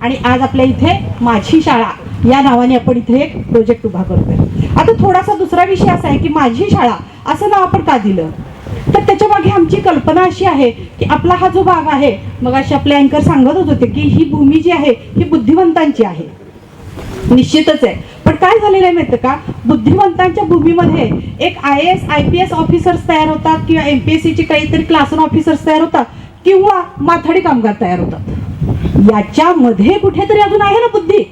आणि आज आपल्या इथे माझी शाळा या नावाने आपण इथे एक प्रोजेक्ट उभा करतोय. आता थोडासा दुसरा विषय असा आहे की माझी शाळा असं नाव आपण का दिलं? तर त्याच्यामागे आमची कल्पना अशी आहे की आपला हा जो भाग आहे मग असे आपले अँकर सांगत होते की ही भूमी जी आहे ही बुद्धिवंतांची आहे. निश्चितच आहे. पण काय झालेलं आहे माहिती का? बुद्धिवंतांच्या भूमीमध्ये एक I S I P S officers तयार होतात किंवा एम पी एस सीचे काहीतरी क्लास ऑफिसर्स तयार होतात किंवा माथाडी कामगार तयार होतात. याच्यामध्ये कुठेतरी अजून आहे ना बुद्धी?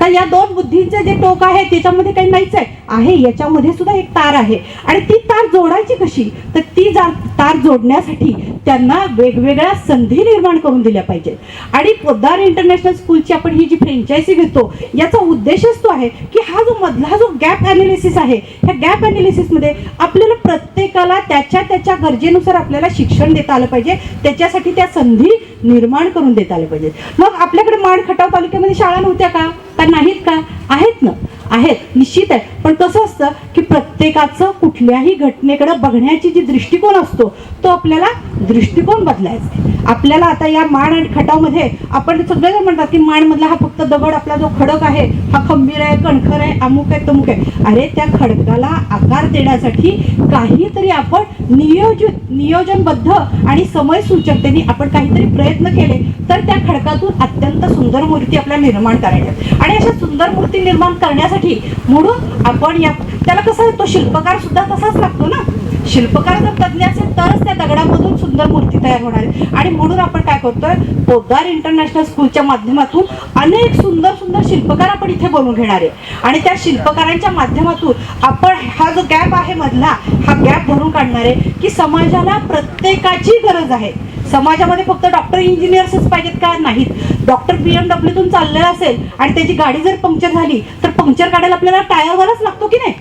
का या दोन बुद्धींचे जे टोक आहे त्याच्यामध्ये काही नाहीच आहे? आहे याच्यामध्ये सुद्धा एक तार आहे. आणि ती तार जोडायची कशी? तर ती जा तार जोडण्यासाठी त्यांना वेगवेगळ्या संधी निर्माण करून दिल्या पाहिजेत. आणि पोद्दार इंटरनॅशनल स्कूलची आपण ही जी फ्रँचायझी घेतो याचा उद्देशच तो आहे की हा जो मधला जो गॅप अनालिसिस आहे ह्या गॅप अनालिसिसमध्ये आपल्याला प्रत्येकाला त्याच्या त्याच्या गरजेनुसार आपल्याला शिक्षण देता आलं पाहिजे त्याच्यासाठी त्या संधी निर्माण करून देता आल्या पाहिजेत. मग आपल्याकडे माण खटाव तालुक्यामध्ये शाळा नव्हत्या का? का नाहीत का? आहेत ना. आहेत. निश्चित आहे. पण कसं असतं की प्रत्येकाचं कुठल्याही घटनेकडे बघण्याची जी दृष्टिकोन असतो तो आपल्याला दृष्टिकोन बदलायचा आपल्याला आता या माण आणि खटावमध्ये आपण सगळेजण म्हणतात की माणमधला हा फक्त दगड आपला जो खडक आहे हा खंबीर आहे कणखर आहे अमुक आहे तमुक आहे. अरे त्या खडकाला आकार देण्यासाठी काहीतरी आपण नियोजित नियोजनबद्ध आणि समय सूचकतेने आपण काहीतरी प्रयत्न केले तर त्या खडकातून अत्यंत सुंदर मूर्ती आपल्याला निर्माण करायच्या आणि अशा सुंदर मूर्ती निर्माण करण्यासाठी म्हणून आपण या त्याला कसं तो शिल्पकार सुद्धा तसाच लागतो ना? शिल्पकार जर तज्ञ असेल तरच त्या दगडामधून सुंदर मूर्ती तयार होणार आहे. आणि म्हणून आपण काय करतोय पोद्दार इंटरनॅशनल स्कूलच्या माध्यमातून अनेक सुंदर सुंदर शिल्पकार आपण इथे बोलून घेणार आहे. आणि त्या शिल्पकारांच्या माध्यमातून आपण हा जो गॅप आहे मधला हा गॅप भरून काढणार आहे की समाजाला प्रत्येकाची गरज आहे. समाजामध्ये फक्त डॉक्टर इंजिनियर्सच पाहिजेत का? नाहीत. डॉक्टर बी एम डब्ल्यूतून चाललेला असेल आणि त्याची गाडी जर पंक्चर झाली तर पंक्चर काढायला आपल्याला टायरवरच लागतो की नाही?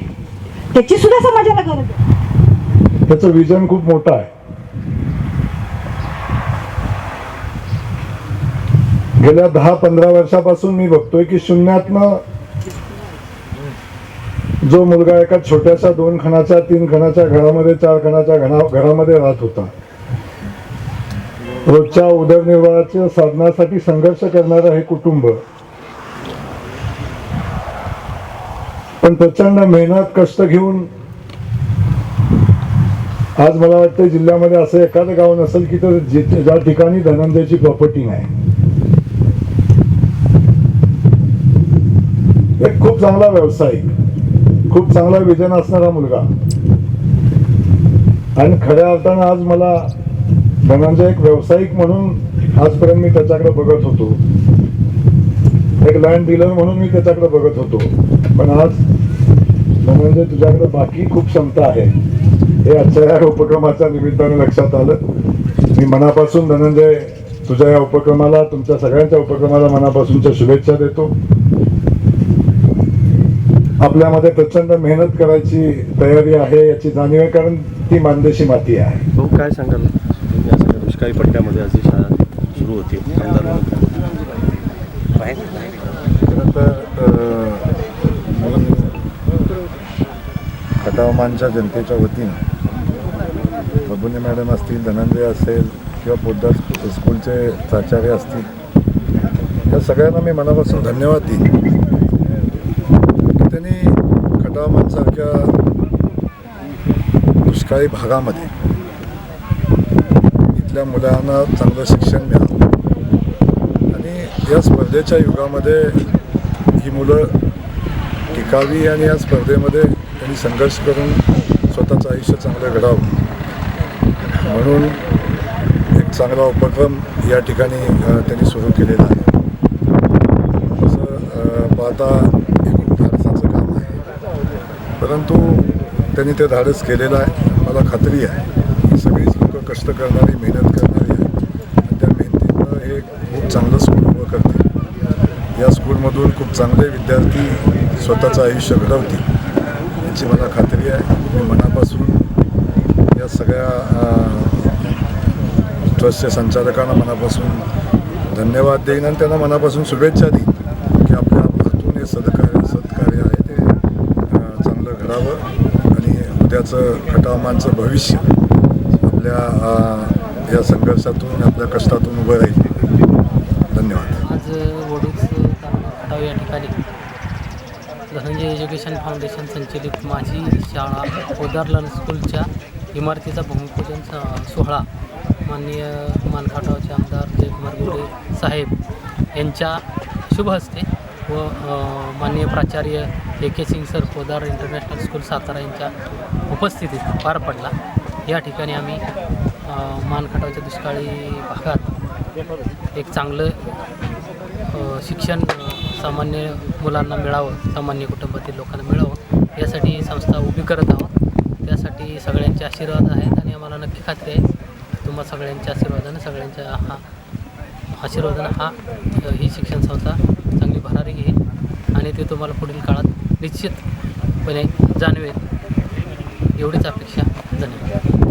त्याची सुद्धा समाजाला गरज आहे. त्याचं विजन खूप मोठं आहे. गेल्या दहा पंधरा वर्षापासून मी बघतोय की शून्यातनं जो मुलगा एका छोट्याशा दोन खणाच्या तीन खणाच्या घरामध्ये चार खणाच्या घरा घरामध्ये राहत होता रोजच्या उदरनिर्वाहाच्या साधनासाठी संघर्ष करणारं हे कुटुंब. पण प्रचंड मेहनत कष्ट घेऊन आज मला वाटतं जिल्ह्यामध्ये असं एखादं गाव नसेल की तर ज्या ठिकाणी धनंजयची प्रॉपर्टी नाही. एक खूप चांगला व्यावसायिक खूप चांगला विजन असणारा मुलगा. आणि खऱ्या अर्थानं आज मला धनंजय एक व्यावसायिक म्हणून आजपर्यंत मी त्याच्याकडे बघत होतो. एक लँड डीलर म्हणून मी त्याच्याकडे बघत होतो. पण आज धनंजय तुझ्याकडे बाकी खूप क्षमता आहे. हे आजच्या या उपक्रमाच्या निमित्ताने लक्षात आलं. मी मनापासून धनंजय तुझ्या या उपक्रमाला तुमच्या सगळ्यांच्या उपक्रमाला मनापासूनच्या शुभेच्छा देतो. आपल्यामध्ये प्रचंड मेहनत करायची तयारी आहे याची जाणीव आहे कारण ती मानदेशी माती आहे. काय सांगाल? काही दुष्काळी पट्ट्यामध्ये अशी शाळा सुरू होती आमदार म्हणून. खटावमानच्या जनतेच्या वतीनं बबुनी मॅडम असतील धनंजय असेल किंवा पोद्दार स्कूलचे प्राचार्य असतील या सगळ्यांना मी मनापासून धन्यवाद देईन की त्यांनी खटावमानसारख्या दुष्काळी भागामध्ये आपल्या मुलांना चांगलं शिक्षण मिळावं आणि या स्पर्धेच्या युगामध्ये ही मुलं टिकावी आणि या स्पर्धेमध्ये त्यांनी संघर्ष करून स्वतःचं आयुष्य चांगलं घडावं. म्हणून एक चांगला उपक्रम या ठिकाणी त्यांनी सुरू केलेला आहे. असं पाहता धाडसाचं काम आहे. परंतु त्यांनी ते धाडस केलेलं आहे मला खात्री आहे. कष्ट करणारी मेहनत करणारी आहे. त्या मेहनतीनं हे खूप चांगलं स्कूल उभं करते. या स्कूलमधून खूप चांगले विद्यार्थी स्वतःचं आयुष्य घडवतील याची मला खात्री आहे. मी मनापासून या सगळ्या ट्रस्टच्या संचालकांना मनापासून धन्यवाद देईन आणि त्यांना मनापासून शुभेच्छा देईन की आपल्या हातून हे सदकार्य सत्कार्य आहे ते चांगलं घडावं आणि उद्याचं खटावमानचं भविष्य आपल्या या संघर्षातून आपल्या कष्टातून उभं राहील. धन्यवाद. आज वडूच खटाव या ठिकाणी. धनंजय एज्युकेशन फाउंडेशन संचलित माझी शाळा ओदारलन स्कूलच्या इमारतीचा भूमिपूजन सोहळा. माननीय मानखाटावचे आमदार जयकुमार गोडे साहेब यांच्या शुभ हस्ते व माननीय प्राचार्य A K Singh sir Podar international school Satara यांच्या उपस्थितीत पार पडला. या ठिकाणी आम्ही मानखटावच्या दुष्काळी भागात एक चांगलं शिक्षण सामान्य मुलांना मिळावं सामान्य कुटुंबातील लोकांना मिळावं यासाठी ही संस्था उभी करत आहोत. त्यासाठी सगळ्यांचे आशीर्वाद आहेत आणि आम्हाला नक्की खात्री आहे तुम्हा सगळ्यांच्या आशीर्वादानं सगळ्यांच्या हा आशीर्वादानं हा ही शिक्षण संस्था चांगली भरारी घेईल आणि ते तुम्हाला पुढील काळात निश्चितपणे जाणवेल. एवढीच अपेक्षा. धन्यवाद